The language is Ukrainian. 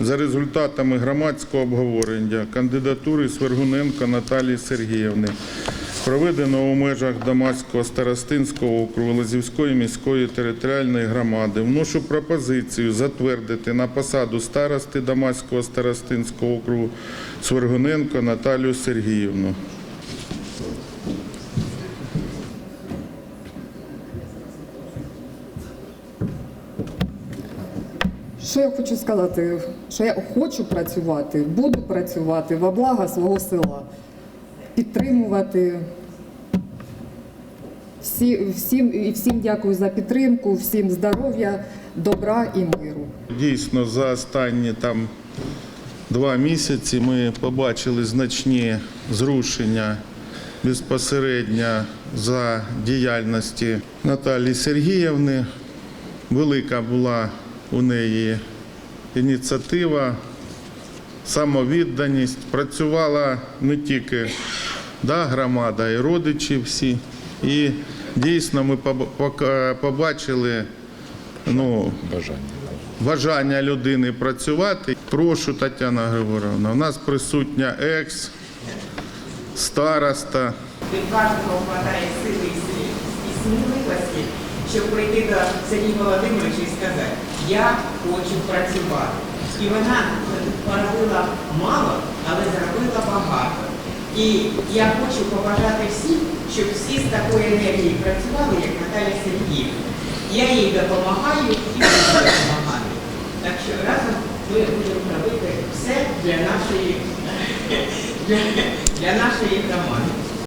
за результатами громадського обговорення кандидатури Свергуненко Наталії Сергіївни проведено у межах Дамаського старостинського округу Лазівської міської територіальної громади. Вношу пропозицію затвердити на посаду старости Дамаського старостинського округу Свергуненко Наталію Сергіївну. Що я хочу сказати? Що я хочу працювати, буду працювати во благо свого села, підтримувати. Всі, всім, і всім дякую за підтримку, всім здоров'я, добра і миру. Дійсно, за останні там два місяці ми побачили значні зрушення безпосередньо за діяльності Наталії Сергіївни. Велика була у неї ініціатива, самовідданість. Працювала не тільки да, громада, і родичі всі. І дійсно ми побачили ну, бажання людини працювати. Прошу, Тетяна Григорівна, у нас присутня екс, староста. від кожного вкладає сили і сміливості, щоб прийти до Сергія Володимировича і сказати, я хочу працювати. І вона поробила мало, але зробила багато. І я хочу побажати всім, щоб всі з такою енергією працювали, як Наталя Сергіївна. Я їй допомагаю і буду допомагати. Так що разом ми будемо робити все для нашої, для, для нашої громади.